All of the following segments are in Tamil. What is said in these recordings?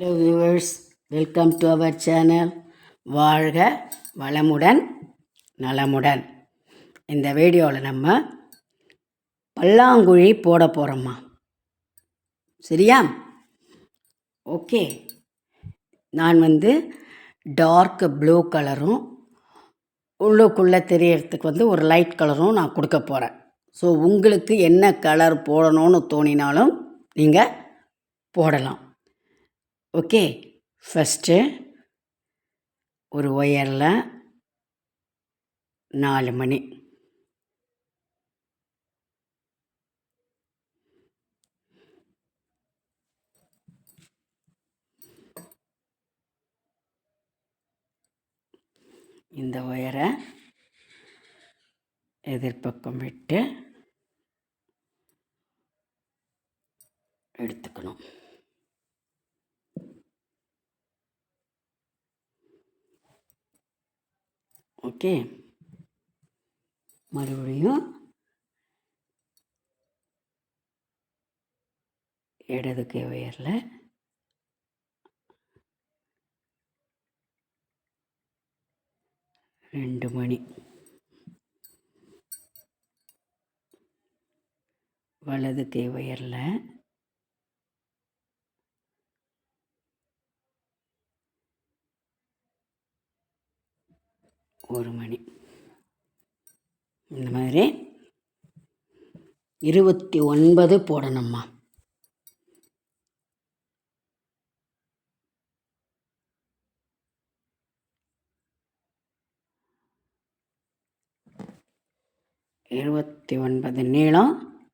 Hello viewers welcome to our channel வாழ்க வளமுடன் நலமுடன். இந்த வீடியோவில் நம்ம பல்லாங்குழி போட போகிறோம்மா சரியா? ஓகே நான் வந்து டார்க் ப்ளூ கலரும் உள்ளுக்குள்ளே தெரியறதுக்கு வந்து ஒரு லைட் கலரும் நான் கொடுக்க போகிறேன் ஸோ உங்களுக்கு என்ன கலர் போடணும்னு தோணினாலும் நீங்கள் போடலாம். ஓகே ஃபஸ்ட்டு ஒரு ஒயரில் நாலு மணி. இந்த ஒயரை எதிர்பக்கம் விட்டு எடுத்துக்கணும். ஓகே. மறுபடியும் இடது கை உயரில் ரெண்டு மணி. வலது கை உயரில் ஒரு மணி. இந்த மாதிரி இருபத்தி ஒன்பது போடணும்மா. இருபத்தி ஒன்பது நீளம்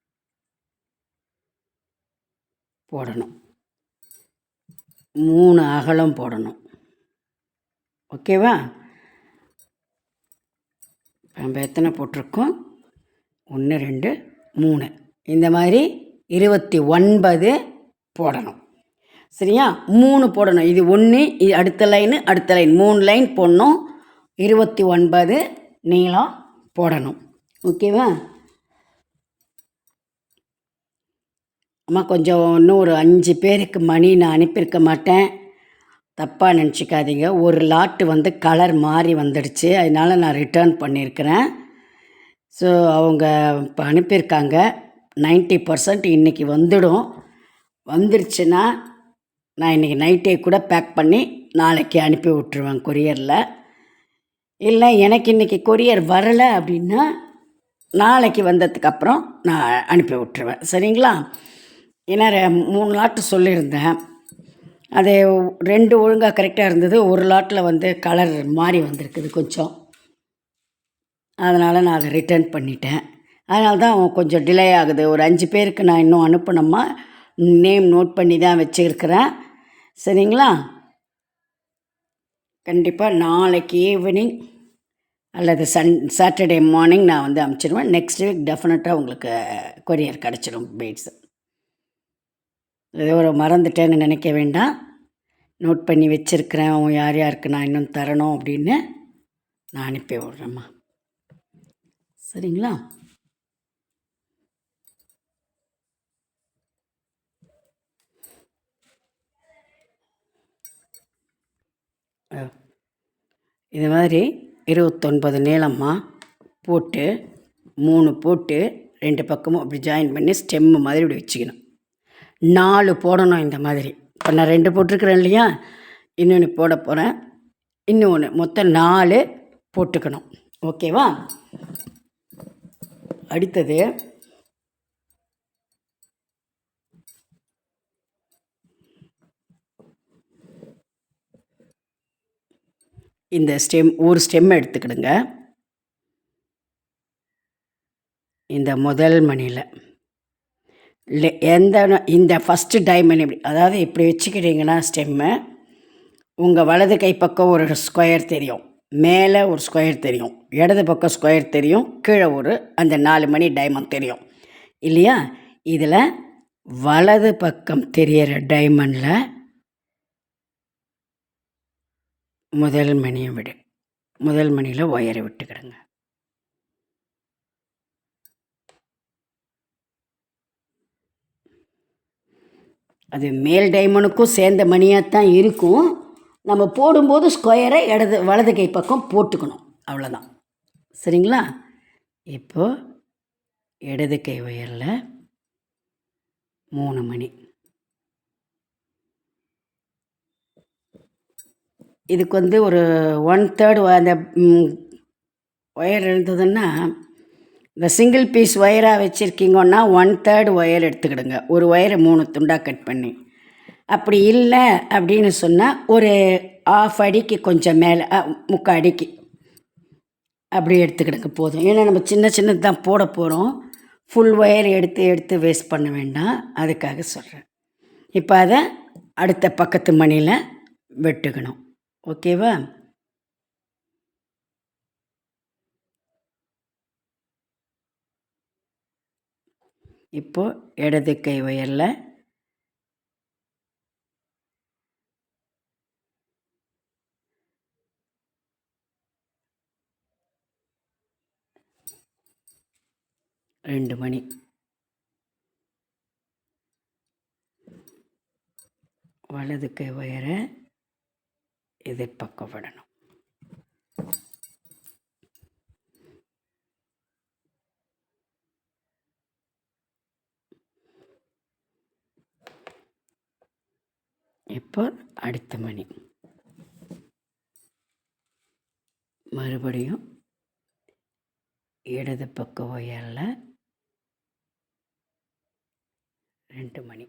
போடணும். மூணு அகலம் போடணும். ஓகேவா? நம்ம எத்தனை போட்டிருக்கோம்? ஒன்று ரெண்டு மூணு. இந்த மாதிரி இருபத்தி ஒன்பது போடணும். சரியா? மூணு போடணும். இது ஒன்று இது அடுத்த லைனு அடுத்த லைன் மூணு லைன் போடணும். இருபத்தி ஒன்பது நீளம் போடணும். ஓகேவா அம்மா கொஞ்சம் இன்னும் ஒரு அஞ்சு பேருக்கு மணி நான் அனுப்பியிருக்க மாட்டேன். தப்பாக நினச்சிக்காதீங்க. ஒரு லாட்டு வந்து கலர் மாறி வந்துடுச்சு. அதனால் நான் ரிட்டர்ன் பண்ணியிருக்கிறேன். ஸோ அவங்க இப்போ அனுப்பியிருக்காங்க. நைன்ட்டி பர்சன்ட் இன்றைக்கி வந்துடும். வந்துருச்சுன்னா நான் இன்றைக்கி நைட்டே கூட பேக் பண்ணி நாளைக்கு அனுப்பி விட்ருவேன் கொரியரில் இல்லை எனக்கு இன்றைக்கி கொரியர் வரலை அப்படின்னா நாளைக்கு வந்ததுக்கப்புறம் நான் அனுப்பி விட்ருவேன் சரிங்களா? ஏன்னா ரெ- மூணு லாட்டு சொல்லியிருந்தேன். அது ரெண்டு ஒழுங்காக கரெக்டாக இருந்தது. ஒரு லாட்டில் வந்து கலர் மாறி வந்திருக்குது கொஞ்சம். அதனால் நான் அதை ரிட்டர்ன் பண்ணிட்டேன். அதனால தான் கொஞ்சம் டிலே ஆகுது. ஒரு அஞ்சு பேருக்கு நான் இன்னும் அனுப்பணுமா? நேம் நோட் பண்ணி தான் வச்சுருக்கிறேன். சரிங்களா? கண்டிப்பாக நாளைக்கு ஈவினிங் அல்லது சன் சாட்டர்டே மார்னிங் நான் வந்து அமுச்சிடுவேன் நெக்ஸ்ட் வீக் டெஃபினட்டாக உங்களுக்கு கொரியர் கிடச்சிடும் பீட்ஸ் ஏதோ ஒரு மறந்துட்டேன்னு நினைக்க வேண்டாம். நோட் பண்ணி வச்சுருக்கிறேன். அவன் யார் யாருக்கு நான் இன்னும் தரணும் அப்படின்னு நான் அனுப்பி விட்றேம்மா. சரிங்களா? இது மாதிரி இருபத்தொன்பது நீளமாக போட்டு மூணு போட்டு ரெண்டு பக்கமும் அப்படி ஜாயின் பண்ணி ஸ்டெம்மு மாதிரி இப்படி வச்சுக்கணும். நாலு போடணும் இந்த மாதிரி. இப்போ நான் ரெண்டு போட்டிருக்கிறேன் இல்லையா? இன்னொன்று போட போகிறேன் இன்னொன்று மொத்தம் நாலு போட்டுக்கணும். ஓகேவா? அடுத்தது. இந்த ஸ்டெம் ஒரு ஸ்டெம் எடுத்துக்கிடுங்க. இந்த முதல் மணியில். எந்த இந்த ஃபஸ்ட்டு டைமண்ட் இப்படி அதாவது இப்படி வச்சுக்கிட்டீங்கன்னா ஸ்டெம்மு உங்கள் வலது கை பக்கம் ஒரு ஸ்கொயர் தெரியும் மேலே ஒரு ஸ்கொயர் தெரியும் இடது பக்கம் ஸ்கொயர் தெரியும் கீழே ஒரு அந்த நாலு மணி டைமண்ட் தெரியும். இல்லையா? இதில் வலது பக்கம் தெரியிற டைமண்டில் முதல் மணியை விடு முதல் மணியில் ஒயரை விட்டுக்கிடுங்க. அது மேல் டைமனுக்கும் சேர்ந்த மணியாக தான் இருக்கும். நம்ம போடும்போது ஸ்கொயரை இடது வலது கை பக்கம் போட்டுக்கணும். அவ்வளோதான் சரிங்களா? இப்போது இடது கை உயரில் மூணு மணி. இதுக்கு வந்து ஒரு ஒன் தேர்டு அந்த ஒயர் இருந்ததுன்னா இந்த சிங்கிள் பீஸ் ஒயராக வச்சுருக்கீங்கன்னா ஒன் தேர்ட் ஒயர் எடுத்துக்கிடுங்க. ஒரு ஒயரை மூணு துண்டாக கட் பண்ணி. அப்படி இல்லை அப்படின்னு சொன்னால் ஒரு ஆஃப் அடிக்கு கொஞ்சம் மேலே முக்கால் அடிக்கு. அப்படி எடுத்துக்கிடுங்க போதும். ஏன்னா நம்ம சின்ன சின்னது தான் போட போகிறோம் ஃபுல் ஒயர் எடுத்து எடுத்து வேஸ்ட் பண்ண வேண்டாம். அதுக்காக சொல்கிறேன் இப்போ அதை அடுத்த பக்கத்து மணியில் வெட்டுக்கணும். ஓகேவா இப்போ இடது கை உயரில் ரெண்டு மணி. வலது கை உயர எதிர்பக்கம் விடணும். இப்போ அடுத்த மணி. மறுபடியும் இடது பக்க ஒயரில் ரெண்டு மணி.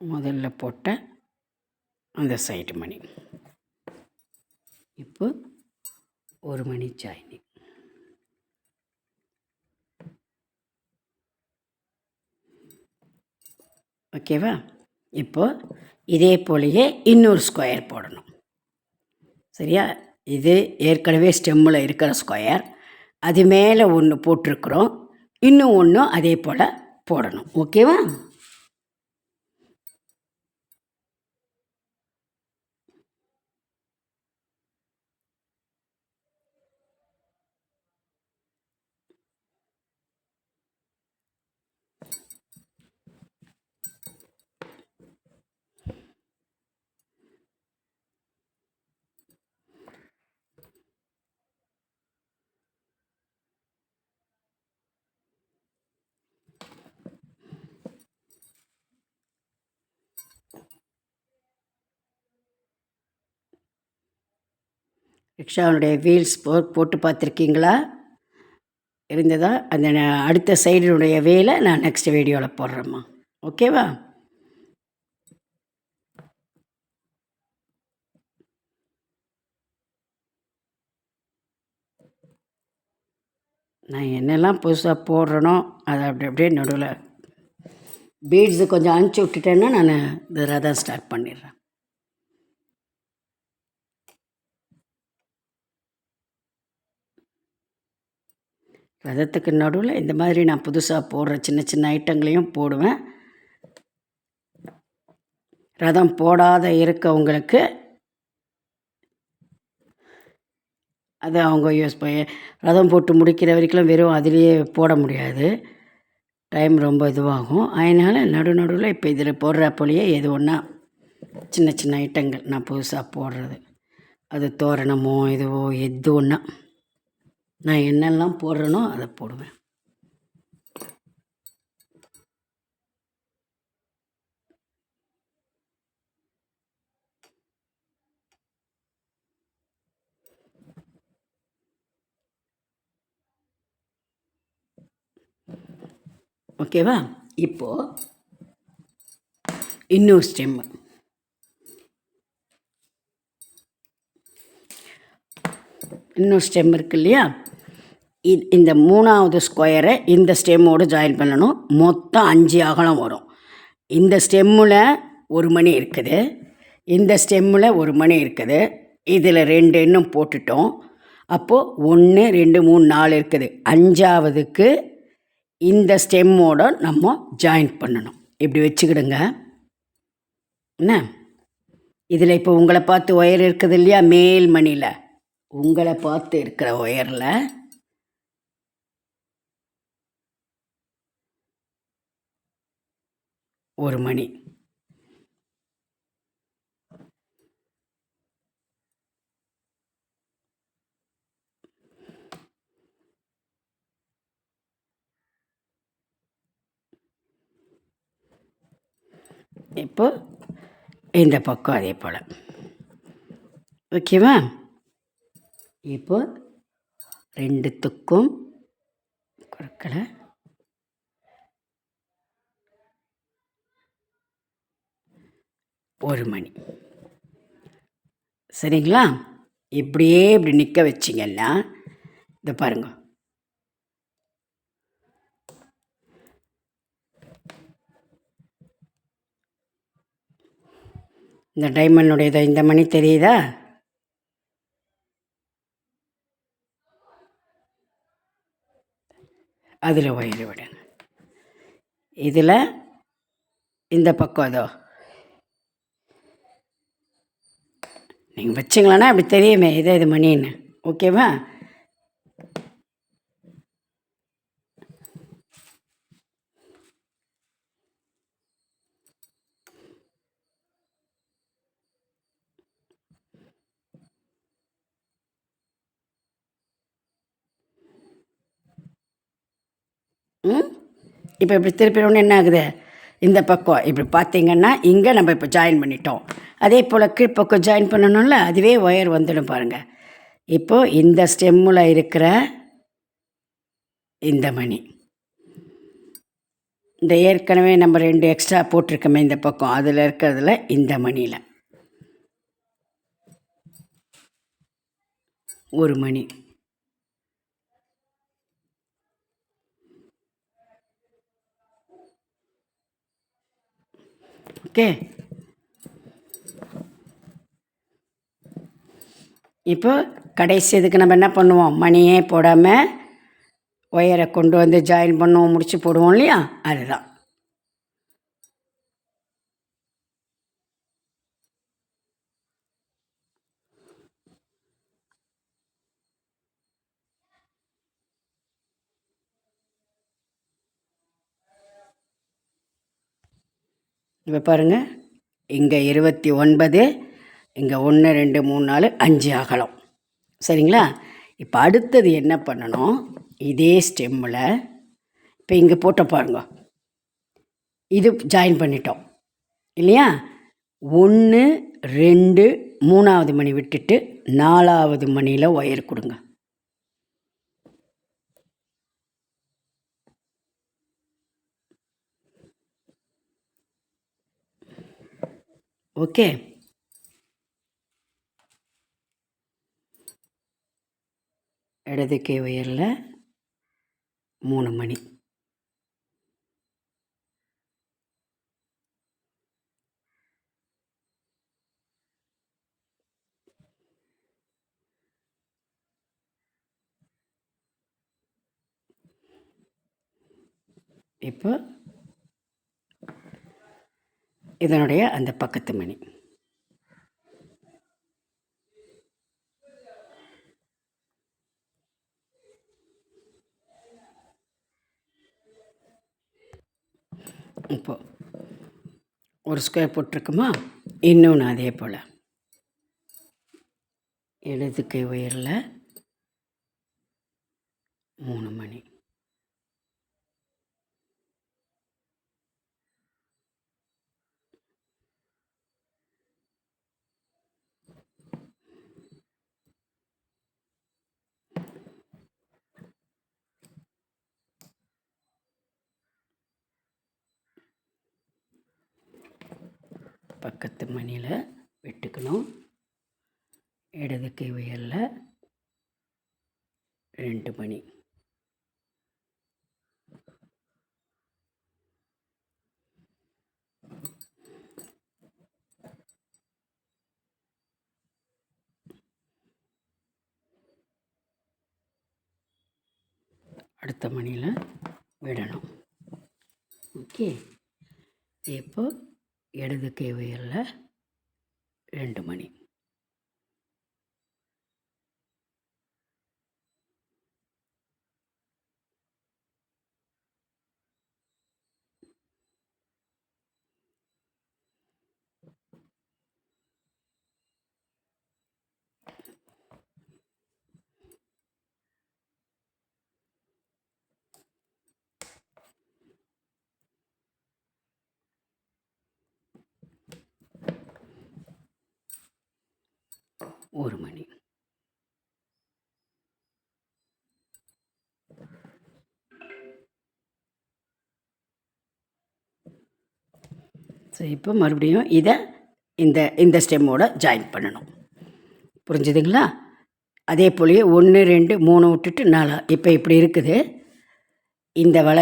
முதல்ல போட்ட அந்த சைடு மணி. இப்போ ஒரு மணி ஜாயினிங் ஓகேவா இப்போ இதே போலயே இன்னொரு ஸ்கொயர் போடணும். சரியா? இது ஏற்கனவே ஸ்டெம்மில் இருக்கிற ஸ்கொயர் அது மேலே ஒன்று போட்டிருக்கிறோம். இன்னும் ஒன்று அதே போல் போடணும். ஓகேவா ரிக்ஷாவுடைய வீல்ஸ் போ போட்டு பார்த்துருக்கீங்களா? இருந்ததா? அந்த ந- அடுத்த சைடினுடைய வேலை நான் நெக்ஸ்ட் வீடியோவில் போடுறேம்மா. ஓகேவா நான் என்னெல்லாம் புதுசாக போடுறேனோ அதை அப்படி அப்படியே நடுவில் பீட்ஸு கொஞ்சம் அனுப்பிச்சி விட்டுட்டேன்னா நான் இந்த தான் ஸ்டார்ட் பண்ணிடுறேன். ரதத்துக்கு நடுவில் இந்த மாதிரி நான் புதுசாக போடுற சின்ன சின்ன ஐட்டங்களையும் போடுவேன். ரதம் போடாத இருக்கவங்களுக்கு அது அவங்க யூஸ் பண்ணி ரதம் போட்டு முடிக்கிற வரைக்கும் வெறும் அதிலேயே போட முடியாது. டைம் ரொம்ப இதுவாகும். அதனால் நடு நடுவில் இப்போ இதில் போடுற போலயே எது ஒன்றா சின்ன சின்ன ஐட்டங்கள் நான் புதுசாக போடுறது. அது தோரணமோ இதுவோ எது ஒன்றா நான் என்னெல்லாம் போடுறேனோ அதை போடுவேன். ஓகேவா? இப்போது இன்னொரு ஸ்டெம்மு இன்னொரு ஸ்டெம் இருக்கு இல்லையா? இந்த மூணாவது ஸ்கொயரை இந்த ஸ்டெம்மோடு ஜாயின் பண்ணணும். மொத்தம் அஞ்சு அகலம் வரும். இந்த ஸ்டெம்மில் ஒரு மணி இருக்குது. இந்த ஸ்டெம்மில் ஒரு மணி இருக்குது. இதில் ரெண்டு எண்ணும் போட்டுட்டோம். அப்போது ஒன்று ரெண்டு மூணு நாலு இருக்குது. அஞ்சாவதுக்கு இந்த ஸ்டெம்மோட நம்ம ஜாயின் பண்ணணும். இப்படி வச்சுக்கிடுங்க. என்ன? இதில் இப்போ உங்களை பார்த்து ஒயர் இருக்குது இல்லையா? மேல் மணியில். உங்களை பார்த்து இருக்கிற ஒயரில் ஒரு மணி. இப்போ இந்த பக்கம் அதே போல். ஓகேவா? இப்போ ரெண்டுத்துக்கும் குறுக்களை ஒரு மணி. சரிங்களா? இப்படியே இப்படி நிற்க வச்சிங்கன்னா இதை பாருங்க. இந்த டைமண்டுடைய இந்த மணி தெரியுதா? அதில் ஒயர் விடுங்க. இதில் இந்த பக்கம் அதோ. நீங்கள் வச்சிங்களேன்னா அப்படி தெரியுமே இதே இது மணின்னு. ஓகேவா? ம்? இப்போ இப்படி திருப்பிடணும்னு என்ன ஆகுது? இந்த பக்கம். இப்படி பார்த்தீங்கன்னா இங்கே நம்ம இப்போ ஜாயின் பண்ணிட்டோம். அதே போல் கீழ்ப்பக்கம் ஜாயின் பண்ணணும்ல அதுவே ஒயர் வந்துடும் பாருங்கள் இப்போது இந்த ஸ்டெம்மில் இருக்கிற இந்த மணி. இந்த ஏற்கனவே நம்ம ரெண்டு எக்ஸ்ட்ரா போட்டிருக்கோமே இந்த பக்கம். அதில் இருக்கிறதுல இந்த மணியில். ஒரு மணி. ஓகே இப்போ கடைசி இதுக்கு நம்ம என்ன பண்ணுவோம்? மணியே போடாமல் ஒயரை கொண்டு வந்து ஜாயின் பண்ணுவோம் முடிச்சு போடுவோம் இல்லையா? அதுதான். இப்போ பாருங்கள் இங்கே இருபத்தி ஒன்பது இங்கே ஒன்று ரெண்டு மூணு நாலு அஞ்சு அகலம். சரிங்களா? இப்போ அடுத்தது என்ன பண்ணணும்? இதே ஸ்டெம்மில் இப்போ இங்கே போட்ட பாருங்க. இது ஜாயின் பண்ணிட்டோம். இல்லையா? ஒன்று ரெண்டு மூணாவது மணி விட்டுட்டு நாலாவது மணியில் ஒயர் கொடுங்க. ஓகே. இடது கே உயரில் மூணு மணி. இப்போ இதனுடைய அந்த பக்கத்து மணி. இப்போ ஒரு ஸ்கொயர் போட்டிருக்குமா இன்னொன்று அதே போல். இடது கை உயரில் மூணு மணி. பக்கத்து மணியில் விட்டுக்கணும். இடது கை உயரில் ரெண்டு மணி. அடுத்த மணியில் விடணும். ஓகே? இப்போது இடது கை உயரில் ரெண்டு மணி ஒரு மணி ஸோ இப்போ மறுபடியும் இதை இந்த இந்த ஸ்டெம்மோட ஜாயின் பண்ணணும். புரிஞ்சுதுங்களா? அதே போலயே ஒன்று ரெண்டு மூணு விட்டுட்டு நாலா. இப்போ இப்படி இருக்குது. இந்த வள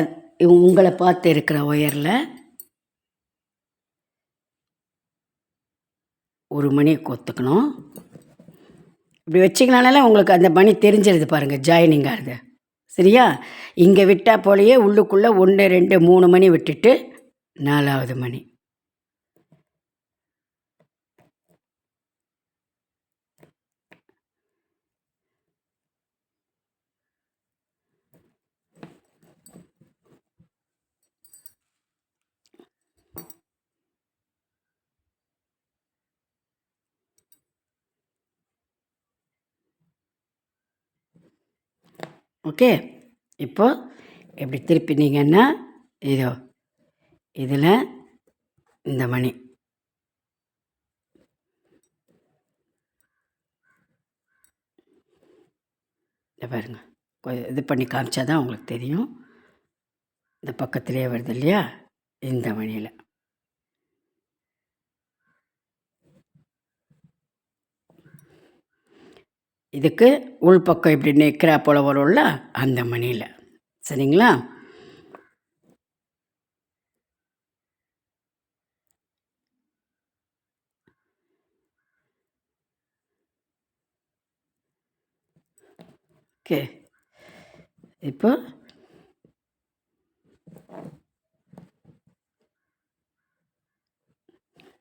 உங்களை பார்த்து இருக்கிற ஒயரில் ஒரு மணியை கொத்துக்கணும். இப்படி வச்சிங்கனால உங்களுக்கு அந்த மணி தெரிஞ்சிருது பாருங்கள் ஜாயினிங் ஆகுது சரியா? இங்கே விட்டால் போலயே உள்ளுக்குள்ளே ஒன்று ரெண்டு மூணு மணி விட்டுட்டு நாலாவது மணி. ஓகே? இப்போ இப்படி திருப்பினீங்கன்னா இதோ இதில் இந்த மணி. இதை பாருங்க. இது பண்ணி காமிச்சா தான் உங்களுக்கு தெரியும். இந்த பக்கத்துலேயே வருது இல்லையா? இந்த மணியில். இதுக்கு உள்பக்கம் இப்படி நிற்கிறா போல வரும்ல அந்த மணியில். சரிங்களா? ஓகே. இப்போ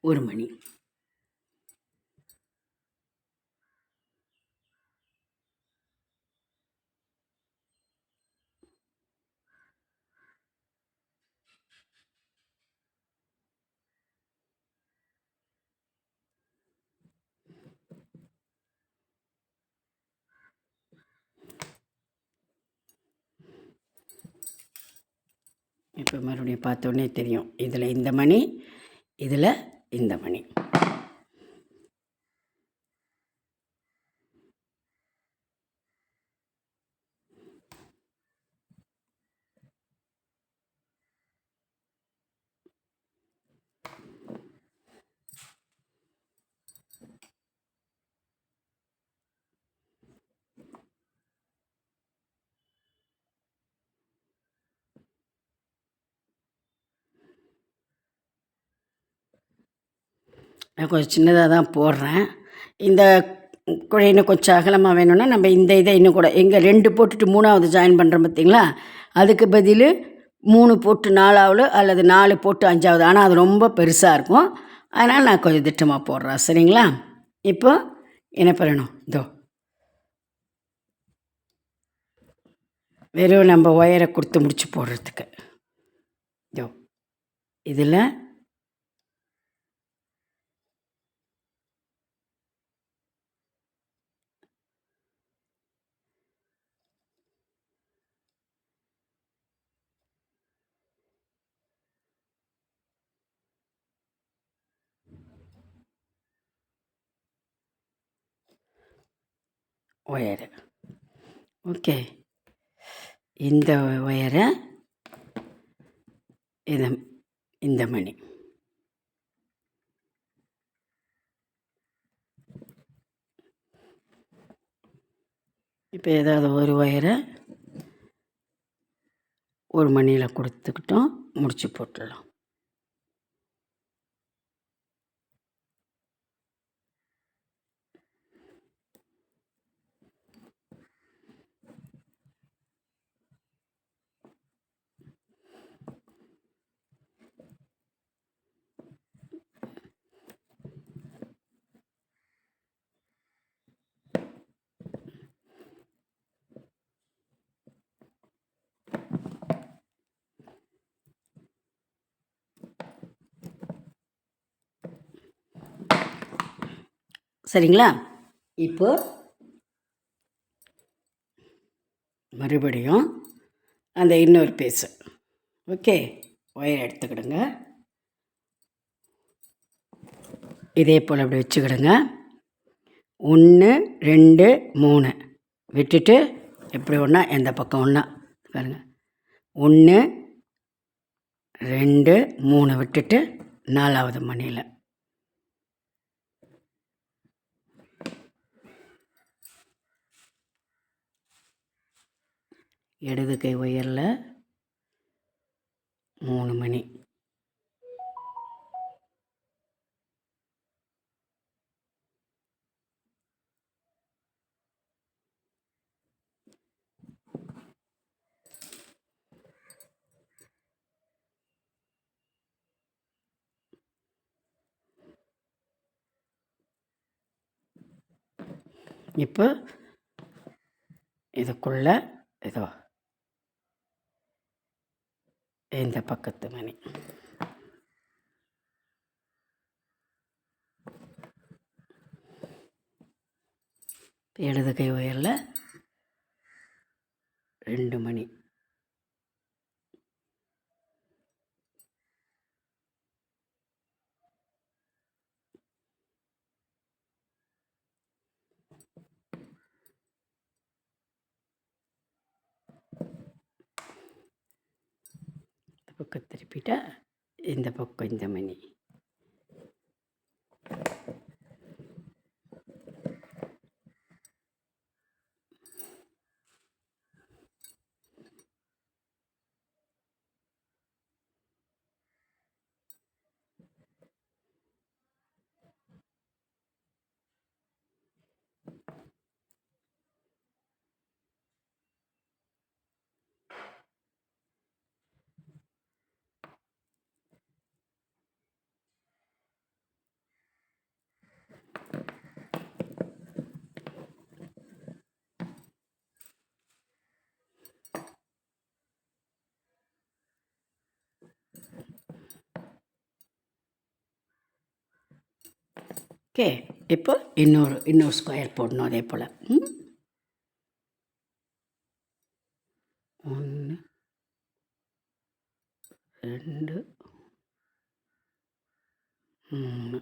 ஒரு மணி இப்போ மறுபடியும் பார்த்தோன்னே தெரியும். இதில் இந்த மணி இதில் இந்த மணி. கொஞ்சம் சின்னதாக தான் போடுறேன். இந்த குழி இன்னும் கொஞ்சம் அகலமாக வேணும்னா நம்ம இந்த இதை இன்னும் கூட எங்கே ரெண்டு போட்டுட்டு மூணாவது ஜாயின் பண்ணுறோம் பார்த்தீங்களா? அதுக்கு பதில் மூணு போட்டு நாலாவது அல்லது நாலு போட்டு அஞ்சாவது. ஆனால் அது ரொம்ப பெருசாக இருக்கும். அதனால் நான் கொஞ்சம் திட்டமாக போடுறேன். சரிங்களா? இப்போ என்ன பண்ணணும்? இதோ. வெறும் நம்ம ஒயரை கொடுத்து முடிச்சு போடுறதுக்கு. இதோ. இதில் ஒயரு. ஓகே. இந்த ஒயரை இது இந்த மணி. இப்போ ஏதாவது ஒரு ஒயரை ஒரு மணியில் கொடுத்துக்கிட்டோம் முடிச்சு போட்டுடலாம். சரிங்களா? இப்போ மறுபடியும் அந்த இன்னொரு பீஸு ஓகே ஒயர் எடுத்துக்கிடுங்க. இதே போல் அப்படி வச்சுக்கிடுங்க. ஒன்று ரெண்டு மூணு. விட்டுட்டு எப்படி ஒன்றா எந்த பக்கம் ஒன்றா பாருங்கள் ஒன்று ரெண்டு மூணு விட்டுட்டு நாலாவது மணியில். இடது கை உயரில் மூணு மணி. இப்போ இதுக்குள்ளே இதோ. இந்த பக்கத்து மணி. இடது கை உயரில் ரெண்டு மணி. பக்கம் திருப்பிட்டா இந்த பக்கம் இந்த மணி. ஓகே இப்போ இன்னொரு இன்னொரு ஸ்கொயர் போடணும் அதே போல் ம் ஒன்று ரெண்டு மூணு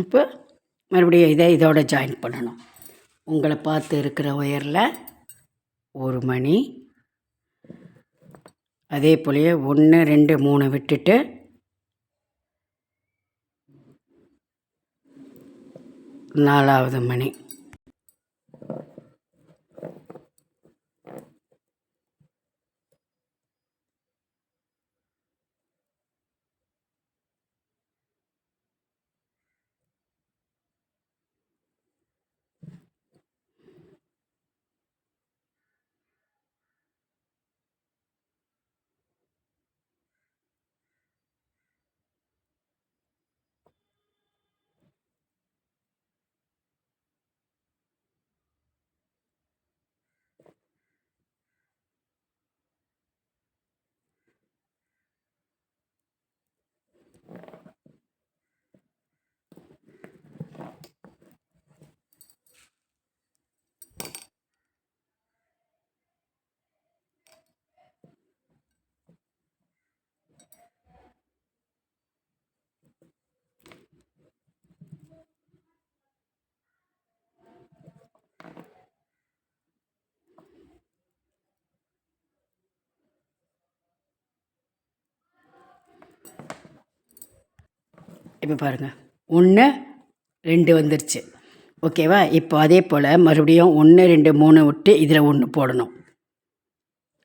இப்போ மறுபடியும் இதை இதோட ஜாயின் பண்ணணும். உங்களை பார்த்து இருக்கிற ஒயரில் ஒரு மணி. அதே போலயே ஒன்று ரெண்டு மூணு விட்டுட்டு நாலாவது மணி. இப்போ பாருங்கள் ஒன்று ரெண்டு வந்துருச்சு. ஓகேவா? இப்போ அதே போல் மறுபடியும் ஒன்று ரெண்டு மூணு விட்டு இதில் ஒன்று போடணும்.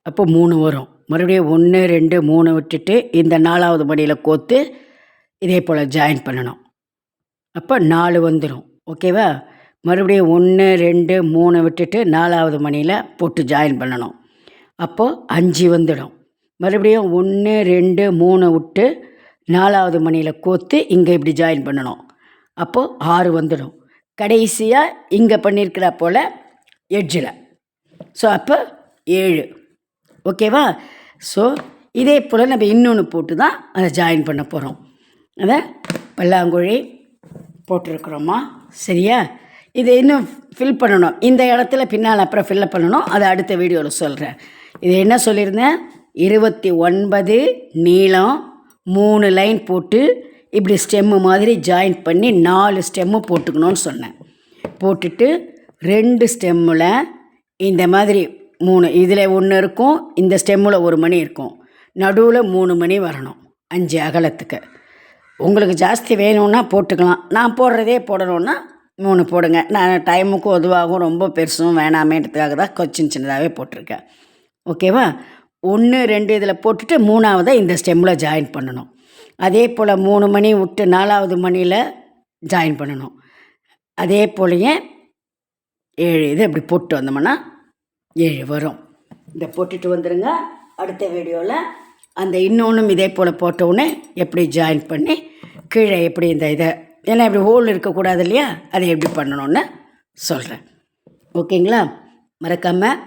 அப்போ மூணு வரும். மறுபடியும் ஒன்று ரெண்டு மூணு விட்டுட்டு இந்த நாலாவது மணியில் கோத்து இதே போல் ஜாயின் பண்ணணும். அப்போ நாலு வந்துடும் ஓகேவா? மறுபடியும் ஒன்று ரெண்டு மூணு விட்டுட்டு நாலாவது மணியில் போட்டு ஜாயின் பண்ணணும். அப்போது அஞ்சு வந்துடும். மறுபடியும் ஒன்று ரெண்டு மூணு விட்டு நாலாவது மணியில் கோத்து இங்கே இப்படி ஜாயின் பண்ணணும். அப்போது ஆறு வந்துடும். கடைசியாக இங்கே பண்ணியிருக்கிறா போல் எட்ஜில் ஸோ அப்போ ஏழு. ஓகேவா ஸோ இதே போல் நம்ம இன்னொன்று போட்டு தான் அதை ஜாயின் பண்ண போகிறோம் அதை பல்லாங்குழி போட்டிருக்கிறோமா? சரியா? இதை இன்னும் ஃபில் பண்ணணும். இந்த இடத்துல பின்னால் அப்புறம் ஃபில்லப் பண்ணணும். அதை அடுத்த வீடியோவில் சொல்கிறேன் இது என்ன சொல்லியிருந்தேன்? இருபத்தி ஒன்பது நீளம் மூணு லைன் போட்டு இப்படி ஸ்டெம்மு மாதிரி ஜாயின் பண்ணி நாலு ஸ்டெம்மு போட்டுக்கணும்னு சொன்னேன். போட்டுட்டு ரெண்டு ஸ்டெம்மில் இந்த மாதிரி மூணு இதில் ஒன்று இருக்கும் இந்த ஸ்டெம்மில் ஒரு மணி இருக்கும். நடுவில் மூணு மணி வரணும் அஞ்சு அகலத்துக்கு. உங்களுக்கு ஜாஸ்தி வேணும்னா போட்டுக்கலாம். நான் போடுறதே போடணுன்னா மூணு போடுங்க. நான் டைமுக்கும் உதவாகும் ரொம்ப பெருசும் வேணாமேன்றதுக்காக தான் கொச்சின் சின்னதாகவே போட்டிருக்கேன். ஓகேவா ஒன்று ரெண்டு இதில் போட்டுட்டு மூணாவதை இந்த ஸ்டெம்மில் ஜாயின் பண்ணணும். அதே போல் மூணு மணி விட்டு நாலாவது மணியில் ஜாயின் பண்ணணும். அதே போலயே ஏழு இது இப்படி போட்டு வந்தோம்னா ஏழு வரும். இதை போட்டுட்டு வந்துடுங்க அடுத்த வீடியோவில் அந்த இன்னொன்றும் இதே போல் போட்டவுடனே எப்படி ஜாயின் பண்ணி கீழே எப்படி இந்த இதை ஏன்னா இப்படி ஹோல் இருக்கக்கூடாது இல்லையா? அதை எப்படி பண்ணணும்னு சொல்கிறேன் ஓகேங்களா? மறக்காமல்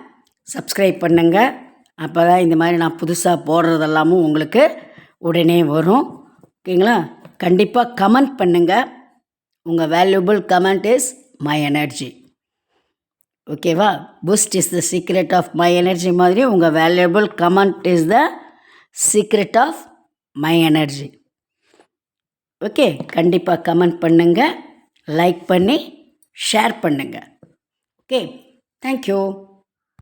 சப்ஸ்கிரைப் பண்ணுங்கள் அப்போ தான் இந்த மாதிரி நான் புதுசாக போடுறதெல்லாமும் உங்களுக்கு உடனே வரும். ஓகேங்களா? கண்டிப்பாக கமெண்ட் பண்ணுங்கள் உங்கள் valuable comment is my energy ஓகேவா? Boost is the secret of my energy மாதிரி உங்கள் valuable comment is the secret of my energy okay? கண்டிப்பாக கமெண்ட் பண்ணுங்கள் லைக் பண்ணி ஷேர் பண்ணுங்கள் ஓகே? Thank you